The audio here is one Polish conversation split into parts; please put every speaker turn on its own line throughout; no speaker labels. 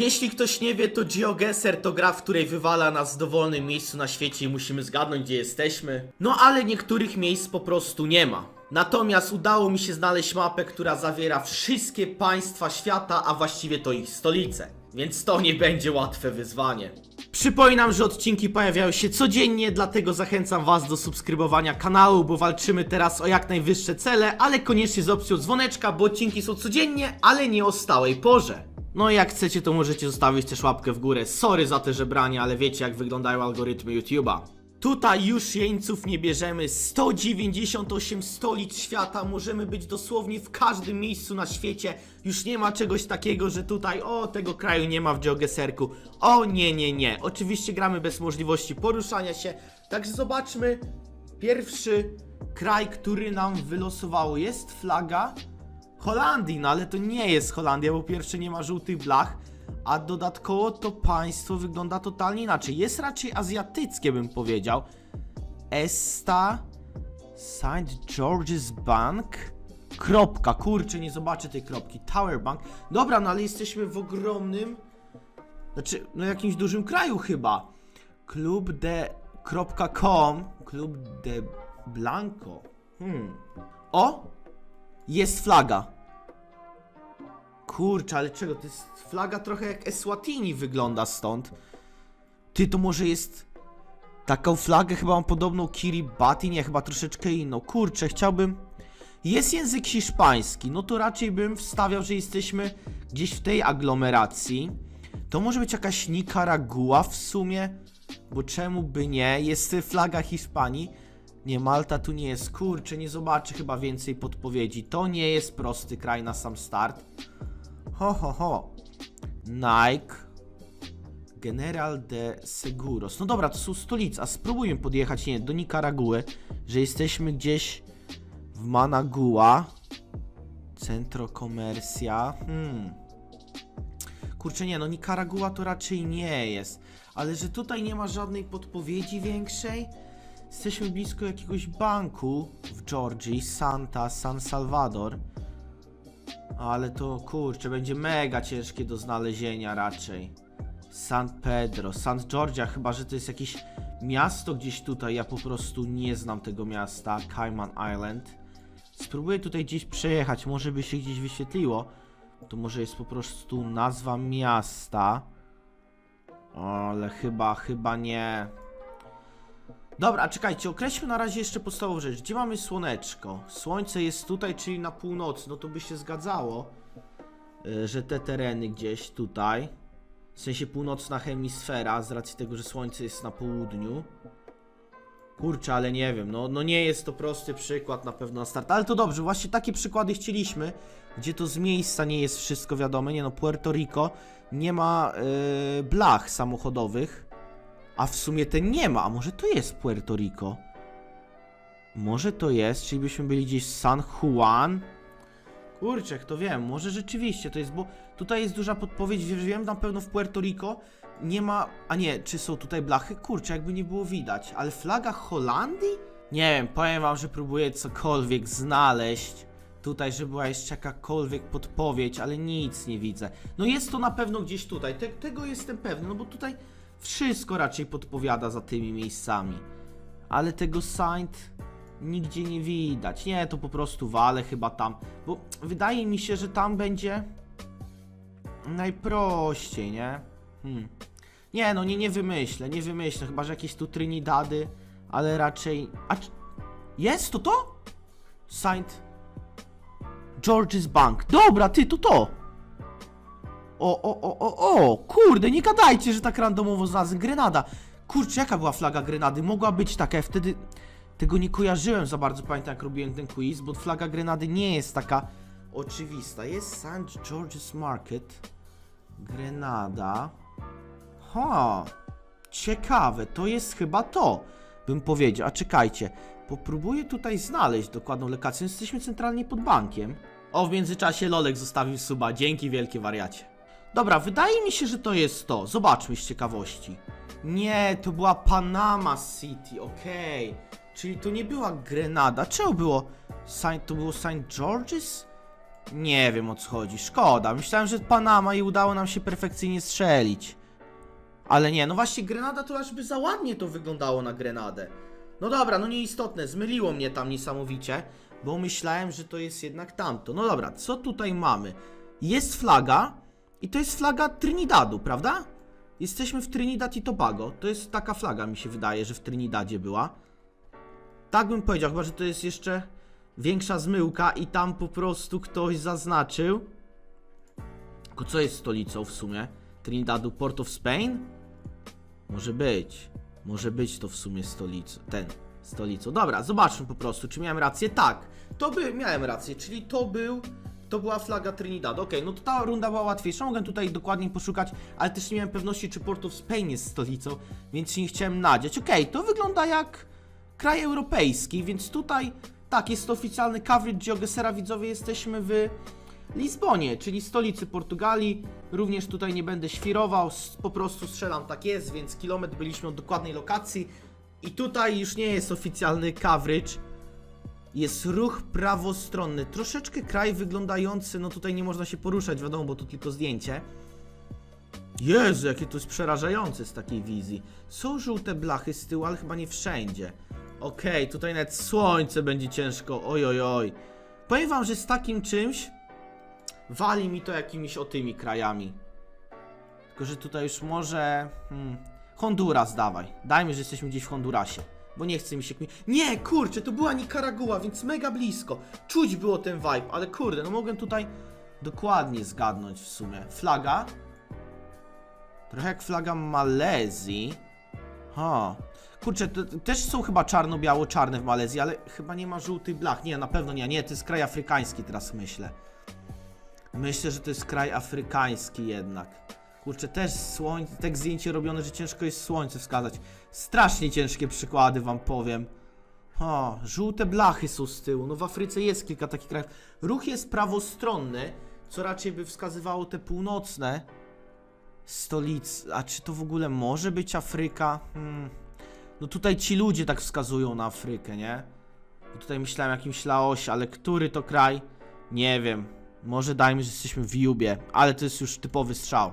Jeśli ktoś nie wie, to GeoGuessr to gra, w której wywala nas w dowolnym miejscu na świecie i musimy zgadnąć, gdzie jesteśmy. No ale niektórych miejsc po prostu nie ma. Natomiast udało mi się znaleźć mapę, która zawiera wszystkie państwa świata, a właściwie to ich stolice. Więc to nie będzie łatwe wyzwanie. Przypominam, że odcinki pojawiają się codziennie, dlatego zachęcam Was do subskrybowania kanału, bo walczymy teraz o jak najwyższe cele, ale koniecznie z opcją dzwoneczka, bo odcinki są codziennie, ale nie o stałej porze. No i jak chcecie, to możecie zostawić też łapkę w górę. Sorry za te żebranie, ale wiecie jak wyglądają algorytmy YouTube'a. Tutaj już jeńców nie bierzemy. 198 stolic świata. Możemy być dosłownie w każdym miejscu na świecie. Już nie ma czegoś takiego, że tutaj, o, tego kraju nie ma w geogeserku. O, nie, nie, nie. Oczywiście gramy bez możliwości poruszania się. Także zobaczmy. Pierwszy kraj, który nam wylosowało. Jest flaga Holandii, no ale to nie jest Holandia, bo pierwsze nie ma żółtych blach, a dodatkowo to państwo wygląda totalnie inaczej. Jest raczej azjatyckie, bym powiedział. Esta St. George's Bank. Kropka, kurczę, nie zobaczę tej kropki. Tower Bank. Dobra, no ale jesteśmy w ogromnym. Znaczy, no jakimś dużym kraju chyba. Klub de.com. Klub de Blanco. Hmm. O! Jest flaga. Kurczę, ale czego? To jest flaga trochę jak Eswatini wygląda stąd. Ty, to może jest... Taką flagę chyba mam podobną Kiribati, nie, chyba troszeczkę inną. Kurczę, chciałbym... Jest język hiszpański, no to raczej bym wstawiał, że jesteśmy gdzieś w tej aglomeracji. To może być jakaś Nikaragua w sumie, bo czemu by nie? Jest flaga Hiszpanii. Nie, Malta tu nie jest. Kurczę, nie zobaczy chyba więcej podpowiedzi. To nie jest prosty kraj na sam start. Ho, ho, ho. Nike. General de Seguros. No dobra, to są stolice. A spróbujmy podjechać, nie, do Nikaraguły, że jesteśmy gdzieś w Managua. Centro Comercia. Hmm. Kurczę, nie, no Nikaragua to raczej nie jest. Ale że tutaj nie ma żadnej podpowiedzi większej? Jesteśmy blisko jakiegoś banku w Georgii, Santa, San Salvador. Ale to kurczę, będzie mega ciężkie do znalezienia raczej. San Pedro, San Georgia, chyba że to jest jakieś miasto gdzieś tutaj. Ja po prostu nie znam tego miasta. Cayman Island. Spróbuję tutaj gdzieś przejechać, może by się gdzieś wyświetliło. To może jest po prostu nazwa miasta. Ale chyba, chyba nie. Dobra, czekajcie, określmy na razie jeszcze podstawową rzecz. Gdzie mamy słoneczko? Słońce jest tutaj, czyli na północy, no to by się zgadzało, y, że te tereny gdzieś tutaj, w sensie północna hemisfera, z racji tego, że słońce jest na południu. Kurczę, ale nie wiem, no, no nie jest to prosty przykład na pewno na start, ale to dobrze, właśnie takie przykłady chcieliśmy, gdzie to z miejsca nie jest wszystko wiadome, nie no, Puerto Rico nie ma yy, blach samochodowych, a w sumie ten nie ma, a może to jest Puerto Rico? Może to jest, czyli byśmy byli gdzieś San Juan? Kurczę, kto wiem, może rzeczywiście to jest, bo tutaj jest duża podpowiedź, wie- wiem na pewno w Puerto Rico nie ma, a nie, czy są tutaj blachy? Kurczę, jakby nie było widać, ale flaga Holandii? Nie wiem, powiem wam, że próbuję cokolwiek znaleźć tutaj, żeby była jeszcze jakakolwiek podpowiedź, ale nic nie widzę. No jest to na pewno gdzieś tutaj, Te, tego jestem pewny, no bo tutaj wszystko raczej podpowiada za tymi miejscami. Ale tego Saint nigdzie nie widać. Nie, to po prostu wale chyba tam. Bo wydaje mi się, że tam będzie najprościej, nie? Hmm. Nie, no nie, nie wymyślę, nie wymyślę. Chyba, że jakieś tu Trinidady, ale raczej... A. Jest to to? Saint George's Bank. Dobra, ty, to to. O, o, o, o, o, kurde, nie gadajcie, że tak randomowo znalazłem. Grenada. Kurczę, jaka była flaga Grenady? Mogła być taka, ja wtedy tego nie kojarzyłem za bardzo, pamiętam jak robiłem ten quiz, bo flaga Grenady nie jest taka oczywista. Jest St. George's Market. Grenada. Ha, ciekawe, to jest chyba to, bym powiedział. A czekajcie, popróbuję tutaj znaleźć dokładną lokację. Jesteśmy centralnie pod bankiem. O, w międzyczasie Lolek zostawił suba. Dzięki wielkie wariacie. Dobra, wydaje mi się, że to jest to. Zobaczmy z ciekawości. Nie, to była Panama City, okej. Czyli to nie była Grenada. Czemu było? Saint, to było St. George's? Nie wiem o co chodzi. Szkoda. Myślałem, że Panama i udało nam się perfekcyjnie strzelić. Ale nie, no właśnie Grenada to aż by za ładnie to wyglądało na Grenadę. No dobra, no nieistotne, zmyliło mnie tam niesamowicie, bo myślałem, że to jest jednak tamto. No dobra, co tutaj mamy? Jest flaga i to jest flaga Trinidadu, prawda? Jesteśmy w Trinidad i Tobago. To jest taka flaga, mi się wydaje, że w Trinidadzie była. Tak bym powiedział, chyba że to jest jeszcze większa zmyłka i tam po prostu ktoś zaznaczył. Tylko co jest stolicą w sumie? Trinidadu, Port of Spain? Może być. Może być to w sumie stolicą. Ten. Stolicą. Dobra, zobaczmy po prostu, czy miałem rację. Tak, to by miałem rację, czyli to był. To była flaga Trinidadu. Okej, no to ta runda była łatwiejsza. Mogę tutaj dokładnie poszukać, ale też nie miałem pewności, czy Port of Spain jest stolicą, więc się nie chciałem nadziać. Okej, to wygląda jak kraj europejski, więc tutaj tak, jest to oficjalny coverage Geogesera. Widzowie, jesteśmy w Lizbonie, czyli stolicy Portugalii. Również tutaj nie będę świrował, po prostu strzelam tak jest, więc kilometr byliśmy od dokładnej lokacji. I tutaj już nie jest oficjalny coverage. Jest ruch prawostronny. Troszeczkę kraj wyglądający, no tutaj nie można się poruszać, wiadomo, bo to tylko zdjęcie. Jezu, jakie to jest przerażające z takiej wizji. Są żółte blachy z tyłu, ale chyba nie wszędzie. Okej, tutaj nawet słońce będzie ciężko. Oj, oj, oj. Powiem wam, że z takim czymś wali mi to jakimiś otymi krajami. Tylko, że tutaj już może... Hmm, Honduras dawaj. Dajmy, że jesteśmy gdzieś w Hondurasie. Bo nie chce mi się... kmi- Nie, kurczę, to była Nikaragua, więc mega blisko. Czuć było ten vibe, ale kurde, no mogłem tutaj dokładnie zgadnąć w sumie. Flaga. Trochę jak flaga Malezji. Ha. Kurczę, to, też są chyba czarno-biało-czarne w Malezji, ale chyba nie ma żółtych blach. Nie, na pewno nie. Nie, to jest kraj afrykański, teraz myślę. Myślę, że to jest kraj afrykański jednak. Kurczę, też słońce, tak zdjęcie robione, że ciężko jest słońce wskazać. Strasznie ciężkie przykłady wam powiem. O, żółte blachy są z tyłu. No w Afryce jest kilka takich krajów. Ruch jest prawostronny, co raczej by wskazywało te północne stolice. A czy to w ogóle może być Afryka? Hmm. No tutaj ci ludzie tak wskazują na Afrykę, nie? Bo tutaj myślałem jakimś Laosie, ale który to kraj? Nie wiem. Może dajmy, że jesteśmy w Jubie, ale to jest już typowy strzał.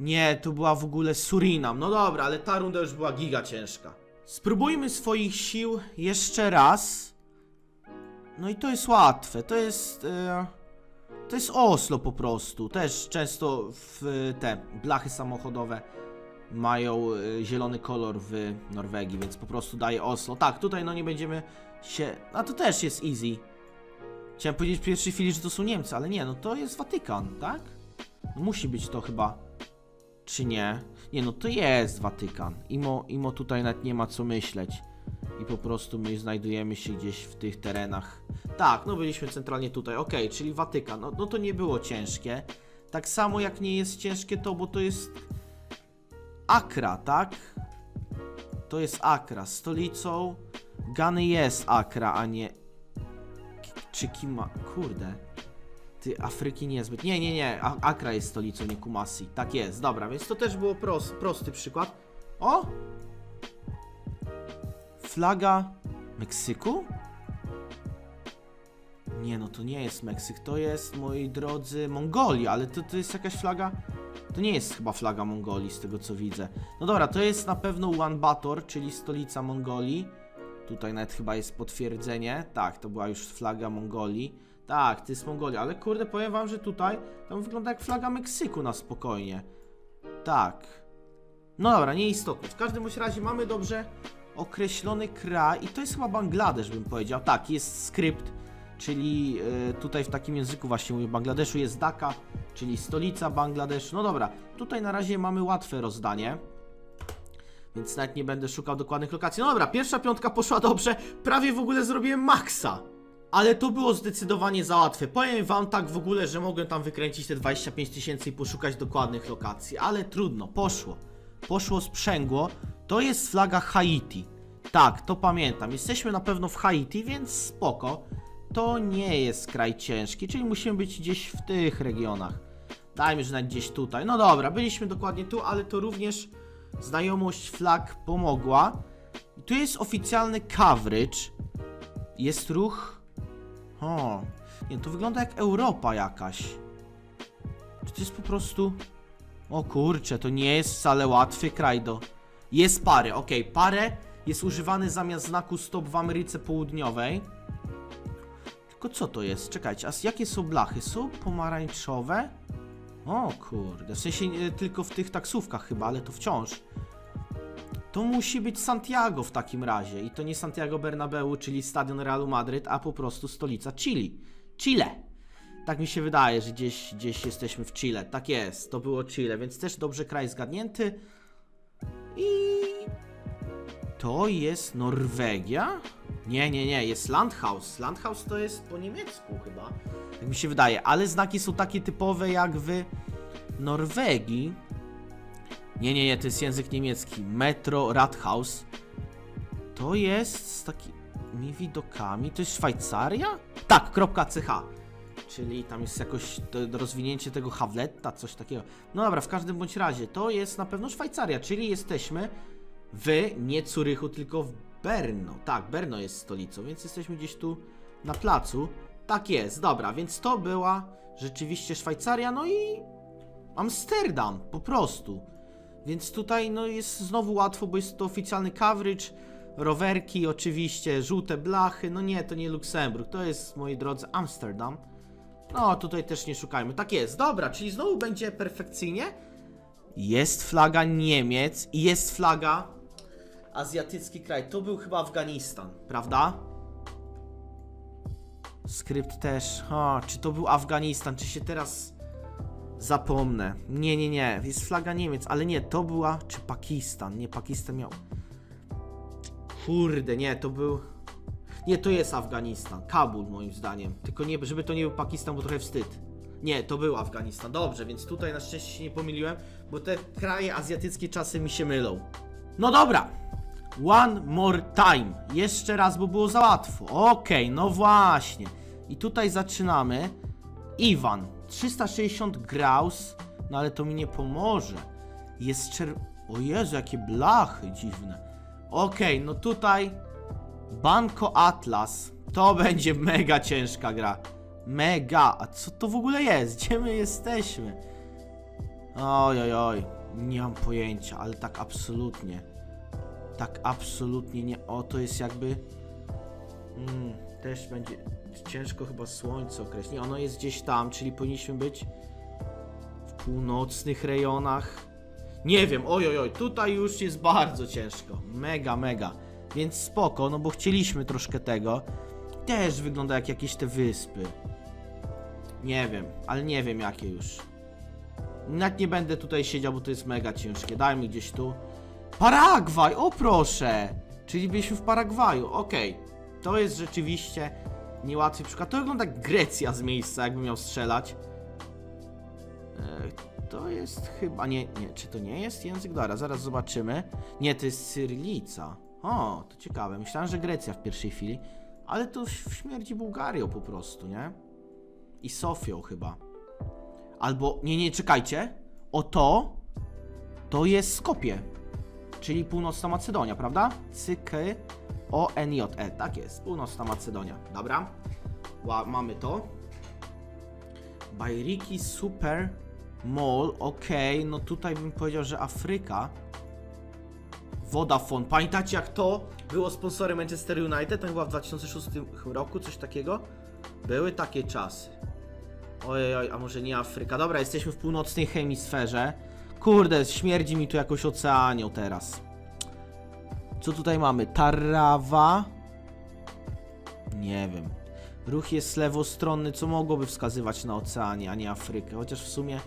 Nie, to była w ogóle Surinam. No dobra, ale ta runda już była giga ciężka. Spróbujmy swoich sił jeszcze raz. No i to jest łatwe. To jest. E, to jest Oslo po prostu. Też często w te blachy samochodowe mają e, zielony kolor w Norwegii, więc po prostu daje Oslo. Tak, tutaj no nie będziemy się. A to też jest easy. Chciałem powiedzieć w pierwszej chwili, że to są Niemcy, ale nie, no to jest Watykan, tak? Musi być to chyba. Czy nie? Nie, no to jest Watykan. Imo, imo tutaj nawet nie ma co myśleć. I po prostu my znajdujemy się gdzieś w tych terenach. Tak, no byliśmy centralnie tutaj. Okej, czyli Watykan. No, no to nie było ciężkie. Tak samo jak nie jest ciężkie to, bo to jest Akra, tak? To jest Akra. Stolicą Gany jest Akra, a nie... Czy Kima... Kurde. Ty, Afryki niezbyt. Nie, nie, nie. Akra jest stolicą, nie Kumasi. Tak jest, dobra, więc to też było pros, prosty przykład. O! Flaga Meksyku? Nie, no to nie jest Meksyk, to jest, moi drodzy, Mongolia, ale to, to jest jakaś flaga... To nie jest chyba flaga Mongolii, z tego co widzę. No dobra, to jest na pewno Ulaanbaatar, czyli stolica Mongolii. Tutaj nawet chyba jest potwierdzenie. Tak, to była już flaga Mongolii. Tak, to jest Mongolia, ale kurde, powiem wam, że tutaj tam wygląda jak flaga Meksyku na spokojnie. Tak. No dobra, nieistotne. W każdym razie mamy dobrze określony kraj i to jest chyba Bangladesz, bym powiedział. Tak, jest skrypt, czyli e, tutaj w takim języku właśnie mówię, Bangladeszu jest Dhaka, czyli stolica Bangladeszu. No dobra, tutaj na razie mamy łatwe rozdanie. Więc nawet nie będę szukał dokładnych lokacji. No dobra, pierwsza piątka poszła dobrze. Prawie w ogóle zrobiłem maksa. Ale to było zdecydowanie za łatwe. Powiem wam tak w ogóle, że mogłem tam wykręcić te 25 tysięcy i poszukać dokładnych lokacji. Ale trudno, poszło. Poszło sprzęgło. To jest flaga Haiti. Tak, to pamiętam. Jesteśmy na pewno w Haiti, więc spoko. To nie jest kraj ciężki, czyli musimy być gdzieś w tych regionach. Dajmy, że nawet gdzieś tutaj. No dobra, byliśmy dokładnie tu, ale to również znajomość flag pomogła. Tu jest oficjalny coverage. Jest ruch. O. Nie, to wygląda jak Europa jakaś. Czy to jest po prostu... O kurczę, to nie jest wcale łatwy kraj do... Jest parę, okej, parę jest używany zamiast znaku stop w Ameryce Południowej. Tylko co to jest? Czekajcie, a jakie są blachy? Są pomarańczowe? O kurde, w sensie nie, tylko w tych taksówkach chyba, ale to wciąż. To musi być Santiago w takim razie. I to nie Santiago Bernabeu, czyli stadion Realu Madryt, a po prostu stolica Chile. Chile! Tak mi się wydaje, że gdzieś, gdzieś jesteśmy w Chile. Tak jest, to było Chile, więc też dobrze kraj zgadnięty. I to jest Norwegia? Nie, nie, nie, jest Landhaus. Landhaus to jest po niemiecku chyba. Tak mi się wydaje, ale znaki są takie typowe jak w Norwegii. Nie, nie, nie, to jest język niemiecki. Metro Rathaus. To jest z takimi widokami. To jest Szwajcaria? Tak, kropka .ch. Czyli tam jest jakoś rozwinięcie tego Havletta, coś takiego. No dobra, w każdym bądź razie to jest na pewno Szwajcaria, czyli jesteśmy w nie Curychu, tylko w Berno. Tak, Berno jest stolicą, więc jesteśmy gdzieś tu na placu. Tak jest, dobra, więc to była rzeczywiście Szwajcaria, no i Amsterdam, po prostu. Więc tutaj no jest znowu łatwo, bo jest to oficjalny coverage, rowerki oczywiście, żółte blachy, no nie, to nie Luksemburg, to jest, moi drodzy, Amsterdam. No, tutaj też nie szukajmy. Tak jest, dobra, czyli znowu będzie perfekcyjnie. Jest flaga Niemiec i jest flaga azjatycki kraj. To był chyba Afganistan, prawda? Skrypt też. O, czy to był Afganistan? Czy się teraz zapomnę? Nie, nie, nie. Jest flaga Niemiec, ale nie, to była. Czy Pakistan? Nie, Pakistan miał. Kurde, nie, to był. Nie, to jest Afganistan. Kabul, moim zdaniem. Tylko nie, żeby to nie był Pakistan, bo trochę wstyd. Nie, to był Afganistan. Dobrze, więc tutaj na szczęście się nie pomyliłem, bo te kraje azjatyckie czasem mi się mylą. No dobra. One more time. Jeszcze raz, bo było za łatwo. Okej, no właśnie. I tutaj zaczynamy. Iwan. 360 graus. No ale to mi nie pomoże. Jest czer... O Jezu, jakie blachy dziwne. Okej, no tutaj... Banco Atlas. To będzie mega ciężka gra. Mega. A co to w ogóle jest? Gdzie my jesteśmy? Oj, oj, oj. Nie mam pojęcia, ale tak absolutnie. Tak absolutnie nie. O, to jest jakby. Mm, też będzie ciężko chyba słońce określić. Ono jest gdzieś tam, czyli powinniśmy być w północnych rejonach. Nie wiem, oj, oj, tutaj już jest bardzo ciężko. Mega, mega. Więc spoko, no bo chcieliśmy troszkę tego. Też wygląda jak jakieś te wyspy. Nie wiem, ale nie wiem jakie już. Nawet nie będę tutaj siedział, bo to jest mega ciężkie. Daj mi gdzieś tu. Paragwaj, o proszę! Czyli byliśmy w Paragwaju, okej. To jest rzeczywiście niełatwy przykład. To wygląda jak Grecja z miejsca, jakby miał strzelać. E, to jest chyba, nie, nie, czy to nie jest język? Dobra, zaraz zobaczymy. Nie, to jest Cyrylica. O, to ciekawe. Myślałem, że Grecja w pierwszej chwili, ale to w śmierci Bułgarią po prostu, nie? I Sofią chyba. Albo, nie, nie, czekajcie. O to, jest Skopie. Czyli Północna Macedonia, prawda? Cyk O N J E. Tak jest, Północna Macedonia. Dobra. Ła, mamy to. Bajriki Super Mall. Okej, no tutaj bym powiedział, że Afryka. Vodafone. Pamiętacie jak to było sponsorem Manchester United? To chyba w 2006 roku, coś takiego? Były takie czasy. Ojej, oj, a może nie Afryka? Dobra, jesteśmy w północnej hemisferze. Kurde, śmierdzi mi tu jakoś oceanią teraz. Co tutaj mamy? Tarawa. Nie wiem. Ruch jest lewostronny, co mogłoby wskazywać na oceanie, a nie Afrykę. Chociaż w sumie.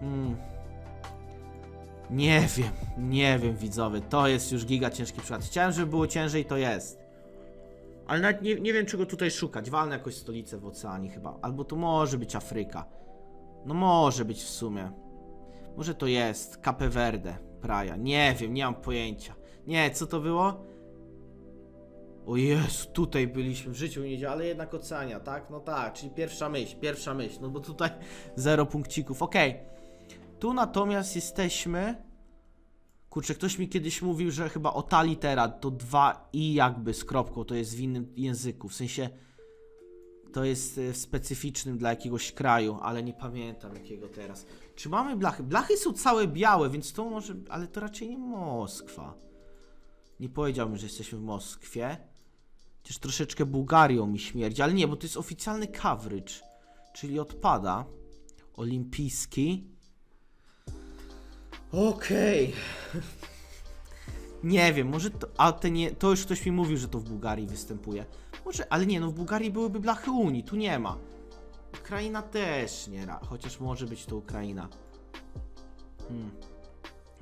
Hmm. Nie wiem, nie wiem, widzowie. To jest już giga ciężki przykład. Chciałem, żeby było ciężej, to jest. Ale nawet nie, nie wiem, czego tutaj szukać. Walnę jakąś stolicę w oceanie chyba. Albo to może być Afryka. No może być w sumie. Może to jest Cape Verde, Praia. Nie wiem, nie mam pojęcia. Nie, co to było? O Jezu, tutaj byliśmy w życiu nie działa, ale jednak oceania, tak? No tak, czyli pierwsza myśl, pierwsza myśl, no bo tutaj zero punkcików. Okej. Tu natomiast jesteśmy. Kurczę, ktoś mi kiedyś mówił, że chyba o ta litera to dwa i jakby z kropką to jest w innym języku. W sensie to jest e, specyficznym dla jakiegoś kraju, ale nie pamiętam jakiego teraz. Czy mamy blachy? Blachy są całe białe, więc to może, ale to raczej nie Moskwa. Nie powiedziałbym, że jesteśmy w Moskwie. Chociaż troszeczkę Bułgarią mi śmierdzi, ale nie, bo to jest oficjalny coverage, czyli odpada. Olimpijski. Okej. Nie wiem, może to, a te nie, to już ktoś mi mówił, że to w Bułgarii występuje. Może, ale nie, no w Bułgarii byłyby blachy Unii, tu nie ma. Ukraina też nie, ra- chociaż może być to Ukraina. Hmm.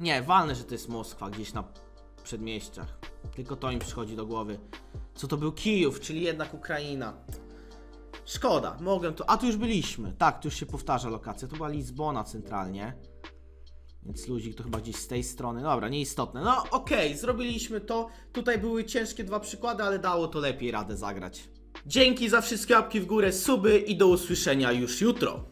Nie, walne, że to jest Moskwa, gdzieś na przedmieściach. Tylko to im przychodzi do głowy. Co to był Kijów, czyli jednak Ukraina. Szkoda, mogłem to. A tu już byliśmy. Tak, tu już się powtarza lokacja. To była Lizbona centralnie. Więc luzik to chyba gdzieś z tej strony. Dobra, nieistotne. No okej, zrobiliśmy to. Tutaj były ciężkie dwa przykłady, ale dało to lepiej radę zagrać. Dzięki za wszystkie łapki w górę, suby i do usłyszenia już jutro.